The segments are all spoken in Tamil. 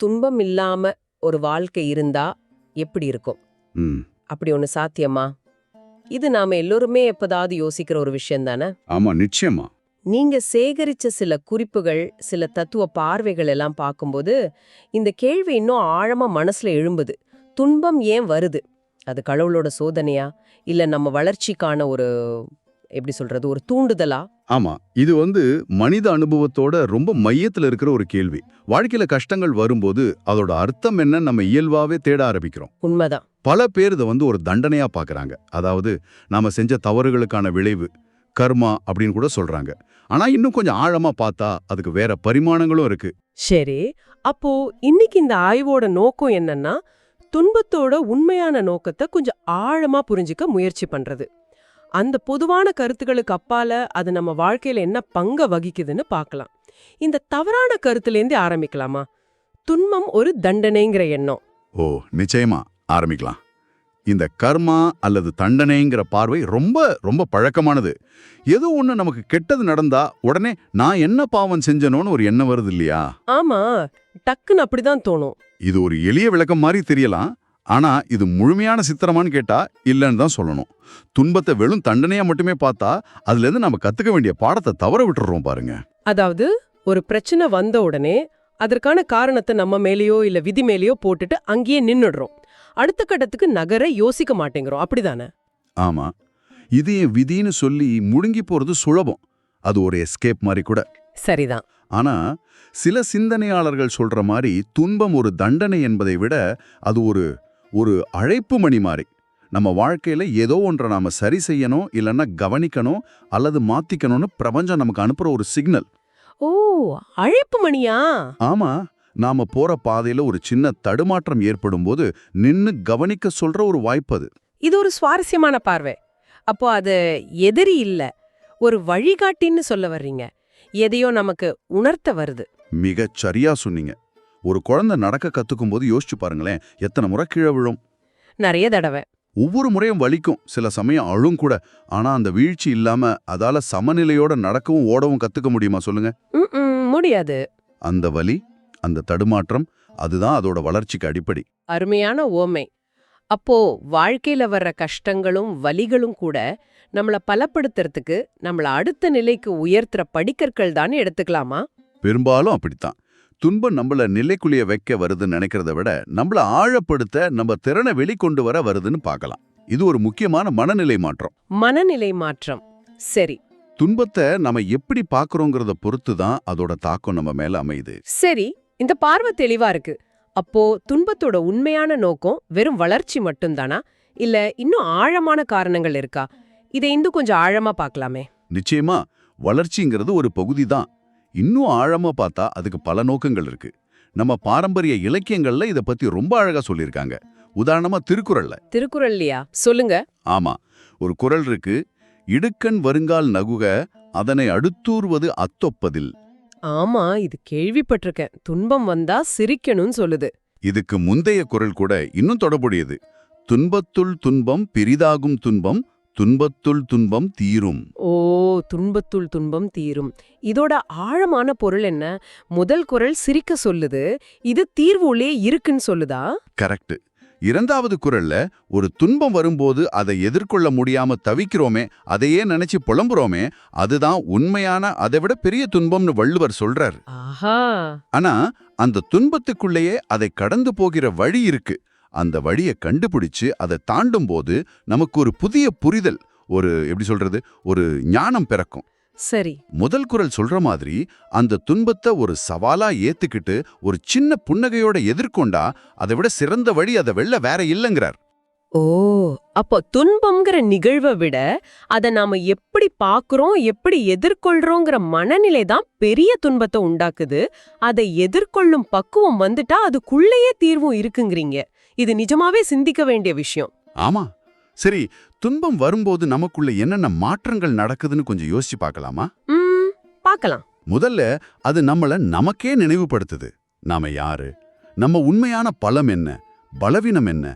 துன்பம் இல்லாம ஒரு வாழ்க்கை இருந்தா எப்படி இருக்கும்? அப்படி ஒண்ணு சாத்தியமா? இது நாம எல்லோருமே எப்பதாவது யோசிக்கிற ஒரு விஷயம் தானே? ஆமா நிச்சயமா. நீங்க சேகரிச்ச சில குறிப்புகள் சில தத்துவ பார்வைகள் எல்லாம் பார்க்கும்போது இந்த கேள்வி இன்னும் ஆழமா மனசுல எழும்புது. துன்பம் ஏன் வருது? அது கடவுளோட சோதனையா? இல்ல நம்ம வளர்ச்சிக்கான ஒரு எப்படி சொல்றது ஒரு தூண்டுதலா? ஆமா இது வந்து மனித அனுபவத்தோட ரொம்ப மையத்துல இருக்கிற ஒரு கேள்வி. வாழ்க்கையில கஷ்டங்கள் வரும்போது அதோட அர்த்தம் என்ன நம்ம இயல்பாவே தேட ஆரம்பிக்கிறோம். உண்மைதான். பல பேர் இதை வந்து ஒரு தண்டனையா பார்க்கறாங்க அதாவது நாம செஞ்ச தவறுகளுக்கான விளைவு கர்மா அப்படின்னு கூட சொல்றாங்க. ஆனா இன்னும் கொஞ்சம் ஆழமா பார்த்தா அதுக்கு வேற பரிமாணங்களும் இருக்கு. சரி அப்போ இன்னைக்கு இந்த ஆய்வோட நோக்கம் என்னன்னா துன்பத்தோட உண்மையான நோக்கத்தை கொஞ்சம் ஆழமா புரிஞ்சுக்க முயற்சி பண்றது. அந்த பொதுவான கருத்துக்களுக்கு அப்பால அது நம்ம வாழ்க்கையில என்ன பங்க வகிக்குதுன்னு பார்க்கலாம். இந்த தவறான கருத்துலேருந்தே ஆரம்பிக்கலாமா? துன்பம் ஒரு தண்டனைங்கிற எண்ணம். ஓ நிச்சயமா ஆரம்பிக்கலாம். இந்த கர்மா அல்லது தண்டனைங்கிற பார்வை ரொம்ப ரொம்ப பழக்கமானது. ஏதோ ஒண்ணு நமக்கு கெட்டது நடந்தா உடனே நான் என்ன பாவம் செஞ்சனோன்னு ஒரு எண்ணம் வருது இல்லையா? ஆமா டக்குன்னு அப்படிதான் தோணும். இது ஒரு எளிய விளக்கம் மாதிரி தெரியலாம். ஆனா இது முழுமையான சித்திரமான்னு கேட்டா இல்லைன்னு தான் சொல்லணும். துன்பத்தை வெறும் தண்டனையா மட்டுமே பார்த்தா அதுல இருந்து நம்ம கத்துக்க வேண்டிய பாடத்தை தவற விட்டுறோம் பாருங்க. அதாவது ஒரு பிரச்சனை வந்த உடனே அதற்கான காரணத்தை நம்ம மேலேயோ இல்ல விதி மேலேயோ போட்டுட்டு அங்கேயே நின்னுடுறோம். அடுத்த கட்டத்துக்கு நகர யோசிக்க மாட்டேங்கிறோம். அப்படிதானே? ஆமா. இது என் விதின்னு சொல்லி முழுங்கி போறது சுலபம். அது ஒரு எஸ்கேப் மாதிரி கூட. சரிதான். ஆனா சில சிந்தனையாளர்கள் சொல்ற மாதிரி துன்பம் ஒரு தண்டனை என்பதை விட அது ஒரு ஒரு அழைப்பு மணி மாதிரி நம்ம வாழ்க்கையில ஏதோ ஒன்றை நாம சரி செய்யணும் இல்லைன்னா கவனிக்கணும் அல்லது மாத்திக்கணும்னு பிரபஞ்சம் நமக்கு அனுப்புற ஒரு சிக்னல். ஓ அழைப்பு மணியா? ஆமா நாம போற பாதையில ஒரு சின்ன தடுமாற்றம் ஏற்படும் போது நின்னு கவனிக்க சொல்ற ஒரு வாய்ப்பு அது. இது ஒரு சுவாரஸ்யமான பார்வை. அப்போ அது எதிரி இல்ல ஒரு வழிகாட்டின்னு சொல்ல வர்றீங்க. எதையோ நமக்கு உணர்த்த வருது. மிகச் சரியா சொன்னீங்க. ஒரு குழந்தை நடக்க கத்துக்கும் போது யோசிச்சு பாருங்களேன் எத்தனை முறை கீழே விழும். நிறைய தடவை. ஒவ்வொரு முறையும் வலிக்கும் சில சமயம் அழும் கூட. ஆனா அந்த வீழ்ச்சி இல்லாம அதால சமநிலையோட நடக்கவும் ஓடவும் கத்துக்க முடியுமா சொல்லுங்க? முடியாது. அந்த வலி அந்த தடுமாற்றம் அதுதான் அதோட வளர்ச்சிக்கு அடிப்படை. அருமையான ஓமை. அப்போ வாழ்க்கையில வர்ற கஷ்டங்களும் வலிகளும் கூட நம்மள பலப்படுத்துறதுக்கு நம்மள அடுத்த நிலைக்கு உயர்த்துற படிக்கற்கள் தான் எடுத்துக்கலாமா? பெரும்பாலும் அப்படித்தான். துன்பம் நம்மள நிலைக்குழிய வைக்க வருதுன்னு நினைக்கிறத விட நம்மள ஆழப்படுத்த நம்ம திறனை வெளிக்கொண்டு வர வருதுன்னு பார்க்கலாம். இது ஒரு முக்கியமான மனநிலை மாற்றம். மனநிலை மாற்றம். சரி. துன்பத்தை நம்ம எப்படி பார்க்கறோங்கிறத பொறுத்து தான் அதோட தாக்கம் நம்ம மேல அமையுது. சரி இந்த பார்வை தெளிவா இருக்கு. அப்போ துன்பத்தோட உண்மையான நோக்கம் வெறும் வளர்ச்சி மட்டும்தானா? இல்ல இன்னும் ஆழமான காரணங்கள் இருக்கா? இதை இன்னும் கொஞ்சம் ஆழமா பார்க்கலாமே. நிச்சயமா வளர்ச்சிங்கிறது ஒரு பகுதி தான். இன்னும் ஆழமா பார்த்தா அதுக்கு பல நோக்கங்கள் இருக்கு. நம்ம பாரம்பரிய இலக்கியங்கள்ல இத பத்தி ரொம்ப அழகா சொல்லியிருக்காங்க. உதாரணமா திருக்குறள்ல. திருக்குறள்லையா? சொல்லுங்க. ஆமா. ஒரு குறள் இருக்கு. இடுக்கண் வருங்கால் நகுக அதனை அடுத்தூர்வது அத்தொப்பதில். ஆமா இது கேள்விப்பட்டிருக்கேன். துன்பம் வந்தா சிரிக்கணும்னு சொல்லுது. இதுக்கு முந்தைய குறள் கூட இன்னும் தொடர்புடையது. துன்பத்துள் துன்பம் பிரிதாகும் துன்பம் துன்பத்துள் துன்பம் தீரும். ஓ துன்பத்துள் துன்பம் தீரும். இதோட ஆழமான பொருள் என்ன? முதல் குறள் சிரிக்க சொல்லுது. இது தீர்வுள்ளே இருக்குன்னு சொல்லுதா? கரெக்ட். இரண்டாவது குறள்ல ஒரு துன்பம் வரும்போது அதை எதிர்கொள்ள முடியாம தவிக்கிறோமே அதையே நினைச்சு புலம்புறோமே அதுதான் உண்மையான அதை விட பெரிய துன்பம்னு வள்ளுவர் சொல்றார். ஆனா அந்த துன்பத்துக்குள்ளேயே அதை கடந்து போகிற வழி இருக்கு. அந்த வழியை கண்டுபிடிச்சு அதை தாண்டும் போது நமக்கு ஒரு புதிய புரிதல் ஒரு எப்படி சொல்றது ஒரு ஞானம் பிறக்கும். சரி. முதல் குறள் சொல்ற மாதிரி அந்த துன்பத்தை ஒரு சவாலா ஏத்துக்கிட்டு ஒரு சின்ன புன்னகையோட எதிர்கொண்டா அதை விட சிறந்த வழி அதை வெல்ல வேற இல்லைங்கிறார். ஓ அப்போ துன்பம்ங்கிற நிகழ்வை விட அத நாம எப்படி பாக்குறோம் எப்படி எதிர்கொள்றோங்கிற மனநிலை தான் பெரிய துன்பத்தை உண்டாக்குது. அதை எதிர்கொள்ளும் பக்குவம் வந்துட்டா அதுக்குள்ளேயே தீர்வும் இருக்குங்கிறீங்க. இது நிஜமாவே சிந்திக்க வேண்டிய விஷயம். ஆமா. சரி துன்பம் வரும்போது நமக்குள்ள என்னென்ன மாற்றங்கள் நடக்குதுன்னு கொஞ்சம் யோசிச்சு பார்க்கலாமா? பார்க்கலாம். முதல்ல அது நம்மள நமக்கே நினைவுபடுத்துது. நாம யாரு? நம்ம உண்மையான பலம் என்ன? பலவீனம் என்ன?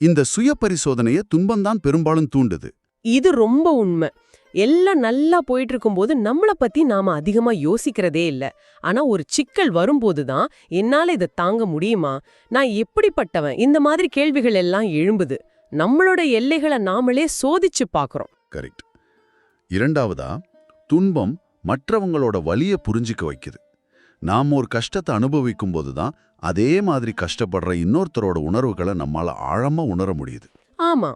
இந்த சுய பரிசோதனைய துன்பம்தான் பெரும்பாலும் தூண்டுது. இது ரொம்ப உண்மை. எல்லாம் நல்லா போயிட்டு இருக்கும்போது நம்மள பத்தி நாம அதிகமா யோசிக்கிறதே இல்ல. ஆனா ஒரு சிக்கல் வரும்போது தான் என்னால இதை தாங்க முடியுமா? நான் எப்படிப்பட்டவன்? இந்த மாதிரி கேள்விகள் எல்லாம் எழும்புது. நம்மளோட எல்லைகளை நாமளே சோதிச்சு பார்க்கறோம். கரெக்ட் இரண்டாவதா துன்பம் மற்றவங்களோட வலிய புரிஞ்சிக்க வைக்குது. நாம் ஒரு கஷ்டத்தை அனுபவிக்கும் போது தான் அதே மாதிரி கஷ்டப்படுற இன்னொருத்தரோட உணர்வுகளை நம்மால ஆழமா உணர முடியுது. ஆமா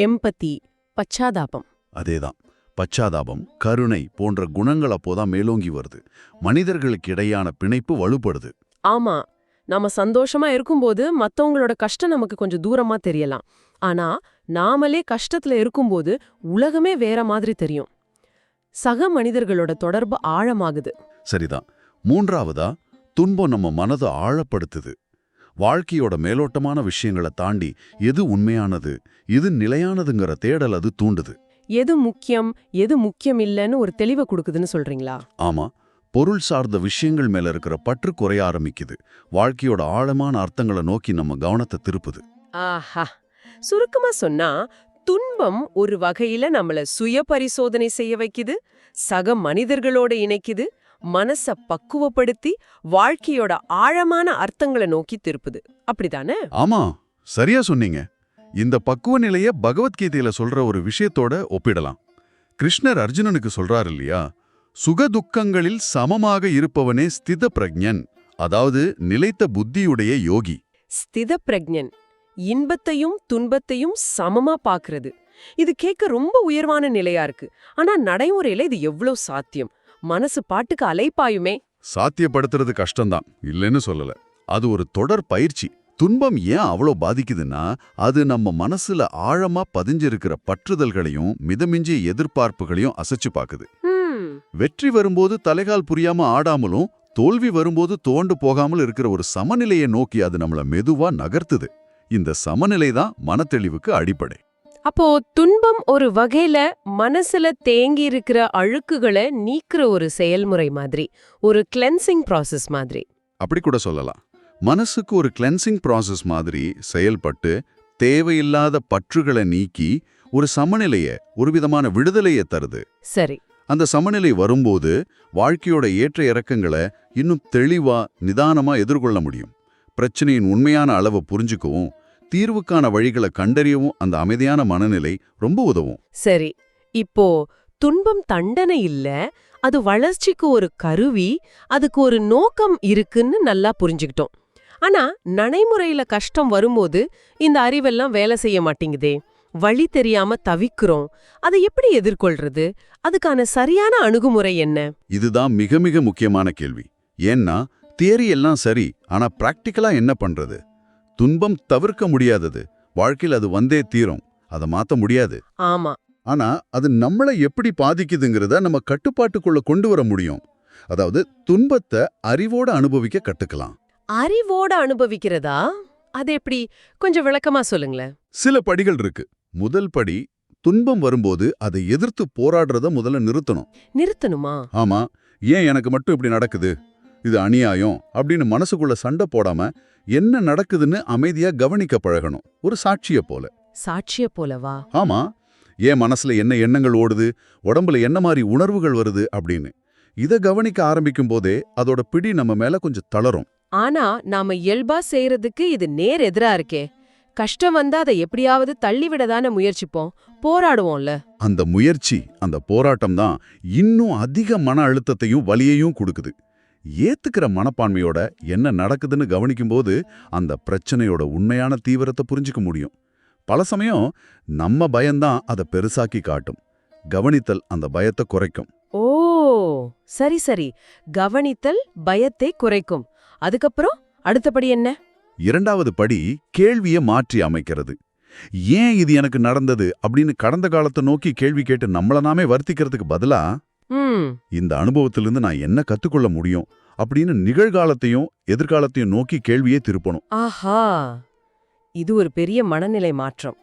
எம்பத்தி பச்சாதாபம். அதேதான். பச்சாதாபம் கருணை போன்ற குணங்கள் அப்போதான் மேலோங்கி வருது. மனிதர்களுக்கு இடையான பிணைப்பு வலுப்படுது. ஆமா நாம சந்தோஷமா இருக்கும்போது மத்தவங்களோட கஷ்டம் நமக்கு கொஞ்சம் தூரமா தெரியலாம். ஆனா நாமளே கஷ்டத்துல இருக்கும்போது உலகமே வேற மாதிரி தெரியும். சக மனிதர்களோட தொடர்பு ஆழமாகுது. சரிதான். மூன்றாவதா துன்பம் நம்ம மனதை ஆழப்படுத்துது. வாழ்க்கையோட மேலோட்டமான விஷயங்களை தாண்டி எது உண்மையானது எது நிலையானதுங்கிற தேடல் அது தூண்டுது. எது முக்கியம் எது முக்கியம் இல்லைன்னு ஒரு தெளிவை கொடுக்குதுன்னு சொல்றீங்களா? ஆமா. பொருள் சார்ந்த விஷயங்கள் மேல இருக்கிற பற்று குறைய ஆரம்பிக்குது. வாழ்க்கையோட ஆழமான அர்த்தங்களை நோக்கி நம்ம கவனத்தை திருப்புது. ஆஹா! சுருக்கமா சொன்னா துன்பம் ஒரு வகையில நம்மள சுய பரிசோதனை செய்ய வைக்குது சக மனிதர்களோட இணைக்குது மனச பக்குவப்படுத்தி வாழ்க்கையோட ஆழமான அர்த்தங்களை நோக்கி திருப்புது. அப்படிதானே? ஆமா சரியா சொன்னீங்க. இந்த பக்குவ நிலைய பகவத்கீதையில சொல்ற ஒரு விஷயத்தோட ஒப்பிடலாம். கிருஷ்ணர் அர்ஜுனனுக்கு சொல்றாரு இல்லையா சுகதுக்கங்களில் சமமாக இருப்பவனே ஸ்தித பிரஜன் அதாவது நிலைத்த புத்தியுடைய யோகி. ஸ்தித பிரக்ஞன் இன்பத்தையும் துன்பத்தையும் சமமா பாக்குறது இது கேட்க ரொம்ப உயர்வான நிலையா இருக்கு. ஆனா நடைமுறையில இது எவ்வளவு சாத்தியம்? மனசு பாட்டுக்கு அலைப்பாயுமே. சாத்தியப்படுத்துறது கஷ்டம்தான். இல்லைன்னு சொல்லல. அது ஒரு தொடர் பயிற்சி. துன்பம் ஏன் அவ்வளோ பாதிக்குதுன்னா அது நம்ம மனசுல ஆழமா பதிஞ்சிருக்கிற பற்றுதல்களையும் மிதமிஞ்சிய எதிர்பார்ப்புகளையும் அசைச்சு பாக்குது வெற்றி வரும்போது தலைகால் புரியாம ஆடாமலும் தோல்வி வரும்போது தோண்டு போகாமல் இருக்கிற ஒரு சமநிலையை நோக்கி அது நம்மள மெதுவா நகர்த்துது. இந்த சமநிலை தான் மனத்தெளிவுக்கு அடிப்படை. அப்போ துன்பம் ஒரு வகையில மனசுல தேங்கி இருக்கிற அழுக்குகளை நீக்கிற ஒரு செயல்முறை மாதிரி ஒரு கிளென்சிங் process மாதிரி. அப்படி கூட சொல்லலாம். மனசுக்கு ஒரு கிளென்சிங் process மாதிரி செயல்பட்டு தேவையில்லாத பற்றுகளை நீக்கி ஒரு சமநிலைய ஒரு விதமான விடுதலையை தருது. சரி. அந்த சமநிலை வரும்போது வாழ்க்கையோட ஏற்ற இறக்கங்களை இன்னும் தெளிவா நிதானமா எதிர்கொள்ள முடியும். பிரச்சனையின் உண்மையான அளவை புரிஞ்சுக்கவும் தீர்வுக்கான வழிகளை கண்டறியவும் அந்த அமைதியான மனநிலை ரொம்ப உதவும். சரி. இப்போ துன்பம் தண்டனை இல்ல அது வளர்ச்சிக்கு ஒரு கருவி அதுக்கு ஒரு நோக்கம் இருக்குன்னு நல்லா புரிஞ்சுக்கிட்டோம். ஆனா நடைமுறையில கஷ்டம் வரும்போது இந்த அறிவெல்லாம் வேலை செய்ய மாட்டேங்குதே. வழி தெரியாம தவிக்கிறோம் அதை எப்படி எதிர்கொள்றது? அதுக்கான சரியான அணுகுமுறை என்ன? இதுதான் மிக மிக முக்கியமான கேள்வி. ஏன்னா தியரி எல்லாம் சரி ஆனா பிராக்டிக்கலா என்ன பண்றது? துன்பம் தவிர்க்க முடியாதது. வாழ்க்கையில் அது வந்தே தீரும். அதை மாத்த முடியாது. ஆமா. ஆனா அது நம்மளை எப்படி பாதிக்குதுங்கிறத நம்ம கட்டுப்பாட்டுக்குள்ள கொண்டு வர முடியும். அதாவது துன்பத்தை அறிவோட அனுபவிக்க கத்துக்கலாம். அறிவோட அனுபவிக்கிறதா? அது எப்படி? கொஞ்சம் விளக்கமா சொல்லுங்களேன். சில படிகள் இருக்கு. முதல் படி துன்பம் வரும்போது அதை எதிர்த்து போராடுறத முதல்ல நிறுத்தணும். நிறுத்தணுமா? ஆமா. ஏன் எனக்கு மட்டும் இப்படி நடக்குது? இது அநியாயம் அப்படின்னு மனசுக்குள்ள சண்டை போடாம என்ன நடக்குதுன்னு அமைதியா கவனிக்க பழகணும். ஒரு சாட்சிய போல. சாட்சிய போலவா? ஆமா. ஏன் மனசுல என்ன எண்ணங்கள் ஓடுது? உடம்புல என்ன மாதிரி உணர்வுகள் வருது அப்படின்னு. இத கவனிக்க ஆரம்பிக்கும் போதே அதோட பிடி நம்ம மேல கொஞ்சம் தளரும். ஆனா நாம இயல்பா செய்யறதுக்கு இது நேர் எதிரா இருக்கே. கஷ்டம் வந்தா அதை எப்படியாவது தள்ளிவிட தானே முயற்சிப்போம். போராடுவோம்ல. அந்த முயற்சி அந்த போராட்டம் தான் இன்னும் அதிக மன அழுத்தத்தையும் வலியையும் கொடுக்குது. ஏத்துக்கிற மனப்பான்மையோட என்ன நடக்குதுன்னு கவனிக்கும்போது அந்த பிரச்சனையோட உண்மையான தீவிரத்தை புரிஞ்சுக்க முடியும். பல சமயம் நம்ம பயம்தான் அதை பெருசாக்கி காட்டும். கவனித்தல் அந்த பயத்தை குறைக்கும். ஓ சரி சரி. கவனித்தல் பயத்தை குறைக்கும். அதுக்கப்புறம் அடுத்தபடி என்ன? இரண்டாவது படி கேள்வியை மாற்றி அமைக்கிறது. ஏன் இது எனக்கு நடந்தது அப்படின்னு கடந்த காலத்தை நோக்கி கேள்வி கேட்டு நம்மள நாமே வருத்திக்கிறதுக்கு பதிலா இந்த அனுபவத்திலிருந்து நான் என்ன கத்துக்கொள்ள முடியும் அப்படின்னு நிகழ்காலத்தையும் எதிர்காலத்தையும் நோக்கி கேள்வியே திருப்பணும். ஆஹா. இது ஒரு பெரிய மனநிலை மாற்றம்.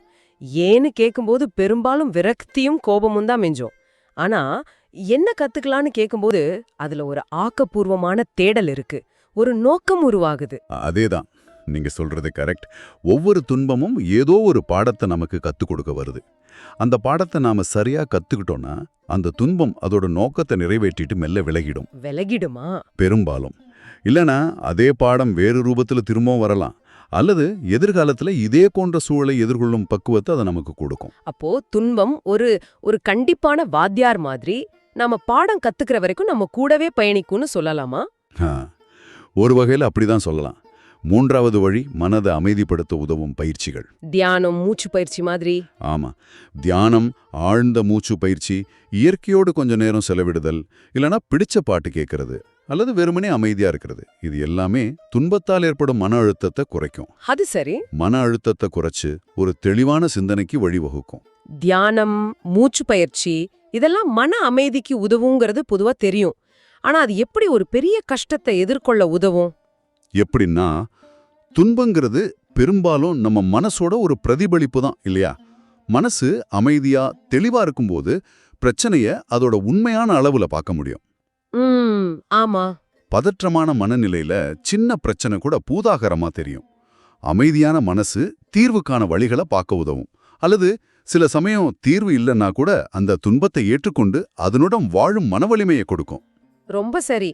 ஏன்னு கேக்கும்போது பெரும்பாலும் விரக்தியும் கோபமும் தான் மிஞ்சோம். ஆனா என்ன கத்துக்கலான்னு கேக்கும்போது அதுல ஒரு ஆக்கப்பூர்வமான தேடல் இருக்கு. ஒரு நோக்கம் உருவாகுது. அதேதான். நீங்க சொல்றது கரெக்ட் ஒவ்வொரு துன்பமும் ஏதோ ஒரு பாடத்தை நமக்கு கத்துக் கொடுக்க வருது. அந்த பாடத்தை நாம சரியா கத்துக்கிட்டோம்னா அந்த துன்பம் அதோட நோக்கத்தை நிறைவேற்றிட்டு மெல்ல விலகிடும். விலகிடுமா? பெரும்பாலும். இல்லனா அதே பாடம் வேறு ரூபத்துல திரும்பவும் வரலாம். அல்லது எதிர்காலத்துல இதே போன்ற சூழலை எதிர்கொள்ளும் பக்குவத்தை அது நமக்கு கொடுக்கும். அப்போ துன்பம் ஒரு ஒரு கண்டிப்பான வாத்தியார் மாதிரி நாம பாடம் கத்துக்கிற வரைக்கும் நம்ம கூடவே பயணிக்கும்னு சொல்லலாமா? ஒரு வகையில் அப்படிதான் சொல்லலாம். மூன்றாவது வழி மனதை அமைதிப்படுத்த உதவும் பயிற்சிகள். தியானம் மூச்சு பயிற்சி மாதிரி. ஆமா. தியானம் ஆழ்ந்த மூச்சு பயிற்சி இயற்கையோடு கொஞ்ச நேரம் செலவிடுதல் இல்லனா பிடிச்ச பாட்டு கேட்கறது அல்லது வெறுமனே அமைதியா இருக்கிறது இது எல்லாமே துன்பத்தால் ஏற்படும் மன அழுத்தத்தை குறைக்கும். அது சரி. மன அழுத்தத்தை குறைச்சு ஒரு தெளிவான சிந்தனைக்கு வழிவகுக்கும். தியானம் மூச்சு பயிற்சி இதெல்லாம் மன அமைதிக்கு உதவுங்கிறது பொதுவா தெரியும். ஆனா அது எப்படி ஒரு பெரிய கஷ்டத்தை எதிர்கொள்ள உதவும்? எப்படின்னா துன்பங்கிறது பெரும்பாலும் நம்ம மனசோட ஒரு பிரதிபலிப்பு தான் இல்லையா? மனசு அமைதியா தெளிவா இருக்கும்போது பிரச்சனைய அதோட உண்மையான அளவுல பார்க்க முடியும். ஆமா. பதற்றமான மனநிலையில சின்ன பிரச்சனை கூட பூதாகரமா தெரியும். அமைதியான மனசு தீர்வுக்கான வழிகளை பார்க்க உதவும். அல்லது சில சமயம் தீர்வு இல்லைன்னா கூட அந்த துன்பத்தை ஏற்றுக்கொண்டு அதனுடன் வாழும் மனவலிமையை கொடுக்கும். ரொம்ப சரி.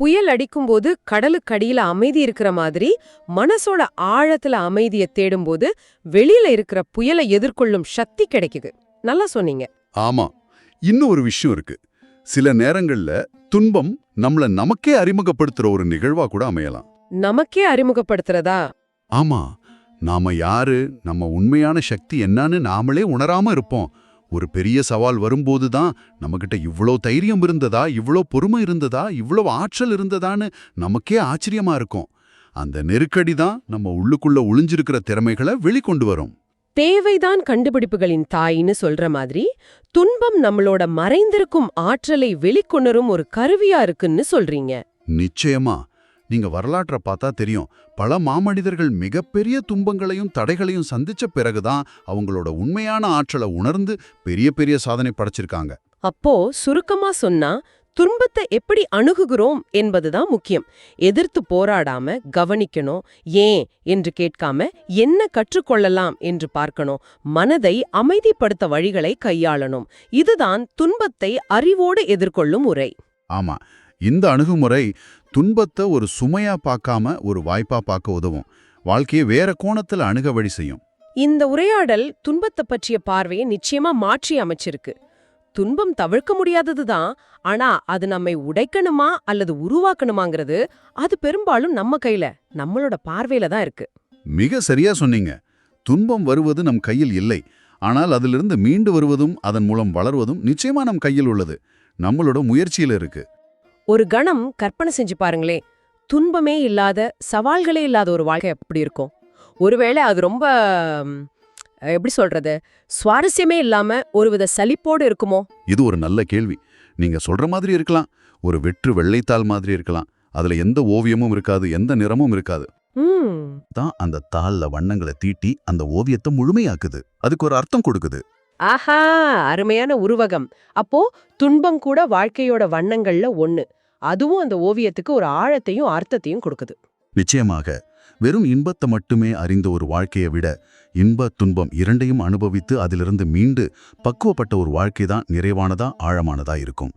புயல் அடிக்கும்போது கடலுக்கடியில அமைதி இருக்கிற மாதிரி மனசோட ஆழத்துல அமைதியை தேடும்போது வெளியில இருக்கிற புயலை எதிர்கொள்ளும் சக்தி கிடைக்குது. நல்லா சொன்னீங்க. ஆமா. இன்னும் ஒரு விஷயம் இருக்கு. சில நேரங்கள்ல துன்பம் நம்மள நமக்கே அறிமுகப்படுத்துற ஒரு நிகழ்வா கூட அமையலாம். நமக்கே அறிமுகப்படுத்துறதா? ஆமா. நாம யாரு நம்ம உண்மையான சக்தி என்னன்னு நாமளே உணராம இருப்போம். ஒரு பெரிய சவால் வரும்போது தான் நம்மகிட்ட இவ்ளோ தைரியம் இருந்ததா இவ்ளோ பொறுமை இருந்ததா இவ்ளோ ஆற்றல் இருந்ததான்னு நமக்கே ஆச்சரியமா இருக்கும். அந்த நெருக்கடி தான் நம்ம உள்ளுக்குள்ள ஒளிஞ்சிருக்கிற திறமைகளை வெளிக்கொண்டு வரும். தேவைதான் கண்டுபிடிப்புகளின் தாயின்னு சொல்ற மாதிரி துன்பம் நம்மளோட மறைந்திருக்கும் ஆற்றலை வெளிக்கொணரும் ஒரு கருவியா இருக்குன்னு சொல்றீங்க. நிச்சயமா. நீங்க வரலாற்றை பார்த்தா தெரியும். பல மாமனிதர்கள் மிகப்பெரிய துன்பங்களையும் தடைகளையும் சந்திச்ச பிறகுதான் அவங்களோட உண்மையான ஆற்றலை உணர்ந்து பெரிய பெரிய சாதனை படைச்சிருக்காங்க. அப்போ சுருக்கமா சொன்னா துன்பத்தை எப்படி அணுகுகிறோம் என்பதுதான் முக்கியம். எதிர்த்து போராடாம கவனிக்கணும் ஏன் என்று கேட்காம என்ன கற்றுக்கொள்ளலாம் என்று பார்க்கணும். மனதை அமைதிப்படுத்த வழிகளை கையாளணும். இதுதான் துன்பத்தை அறிவோடு எதிர்கொள்ளும் முறை ஆமா. இந்த அணுகுமுறை துன்பத்தை ஒரு சுமையா பார்க்காம ஒரு வாய்ப்பா பார்க்க உதவும். வாழ்க்கையை வேற கோணத்துல அணுக வழி செய்யும். இந்த உரையாடல் துன்பத்தை பற்றிய பார்வையை நிச்சயமா மாற்றி அமைச்சிருக்கு. துன்பம் தவிர்க்க முடியாததுதான் ஆனா அது நம்மை உடைக்கணுமா அல்லது உருவாக்கணுமாங்கிறது அது பெரும்பாலும் நம்ம கையில நம்மளோட பார்வையில தான் இருக்கு. மிக சரியா சொன்னீங்க. துன்பம் வருவது நம் கையில் இல்லை. ஆனால் அதிலிருந்து மீண்டு வருவதும் அதன் மூலம் வளர்வதும் நிச்சயமா நம் கையில் உள்ளது. நம்மளோட முயற்சியில இருக்கு. ஒரு கணம் கற்பனை செஞ்சு பாருங்களே. துன்பமே இல்லாத சவால்களே இல்லாத ஒரு வாழ்க்கை எப்படி இருக்கும். ஒருவேளை அது ரொம்ப எப்படி சொல்றது? சுவாரஸ்யமே இல்லாம ஒருவித சலிப்போடு இருக்குமோ? இது ஒரு நல்ல கேள்வி. நீங்க சொல்ற மாதிரி இருக்கலாம். ஒரு வெற்று வெள்ளைத்தாள் மாதிரி இருக்கலாம். அதுல எந்த ஓவியமும் இருக்காது எந்த நிறமும் இருக்காது. தான் அந்த தாள்ல வண்ணங்களை தீட்டி அந்த ஓவியத்தை முழுமையாக்குது. அதுக்கு ஒரு அர்த்தம் கொடுக்குது. ஆஹா! அருமையான உருவகம். அப்போ துன்பம் கூட வாழ்க்கையோட வண்ணங்கள்ல ஒண்ணு. அதுவும் அந்த ஓவியத்துக்கு ஒரு ஆழத்தையும் அர்த்தத்தையும் கொடுக்குது. நிச்சயமாக வெறும் இன்பத்தை மட்டுமே அறிந்த ஒரு வாழ்க்கையை விட இன்ப துன்பம் இரண்டையும் அனுபவித்து அதிலிருந்து மீண்டு பக்குவப்பட்ட ஒரு வாழ்க்கை தான் நிறைவானதா ஆழமானதா இருக்கும்.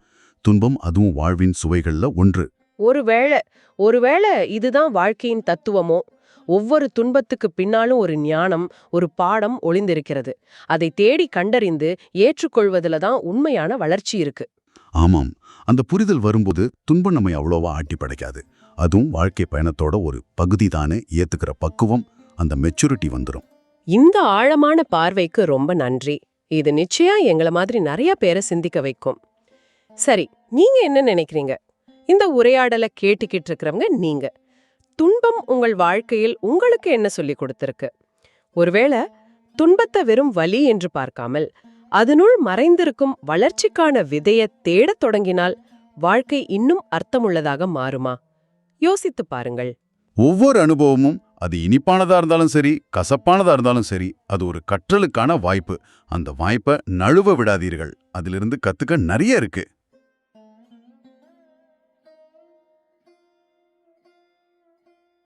துன்பம் அதுவும் வாழ்வின் சுவைகள்ல ஒன்று. ஒருவேளை ஒருவேளை இதுதான் வாழ்க்கையின் தத்துவமோ? ஒவ்வொரு துன்பத்துக்கு பின்னாலும் ஒரு ஞானம் ஒரு பாடம் ஒளிந்திருக்கிறது. அதை தேடி கண்டறிந்து ஏற்றுக்கொள்வதுல தான் உண்மையான வளர்ச்சி இருக்கு. ஆமாம். அந்த புரிதல் வரும்போது துன்பம் நம்மை அவ்வளோவா ஆட்டி படைக்காது. அதுவும் வாழ்க்கை பயணத்தோட ஒரு பகுதி தானே ஏத்துக்கிற பக்குவம் அந்த மெச்சூரிட்டி வந்துடும் இந்த ஆழமான பார்வைக்கு ரொம்ப நன்றி. இது நிச்சயம் எங்கள மாதிரி நிறைய பேரை சிந்திக்க வைக்கும். சரி நீங்க என்ன நினைக்கிறீங்க? இந்த உரையாடலை கேட்டுக்கிட்டு இருக்கிறவங்க நீங்க. துன்பம் உங்கள் வாழ்க்கையில் உங்களுக்கு என்ன சொல்லி கொடுத்திருக்கு? ஒருவேளை துன்பத்தை வெறும் வலி என்று பார்க்காமல் அதனுள் மறைந்திருக்கும் வளர்ச்சிக்கான விதைய தேடத் தொடங்கினால் வாழ்க்கை இன்னும் அர்த்தமுள்ளதாக மாறுமா? யோசித்துப் பாருங்கள். ஒவ்வொரு அனுபவமும் அது இனிப்பானதா இருந்தாலும் சரி கசப்பானதா இருந்தாலும் சரி அது ஒரு கற்றலுக்கான வாய்ப்பு. அந்த வாய்ப்பை நழுவ விடாதீர்கள். அதிலிருந்து கத்துக்க நிறைய இருக்கு.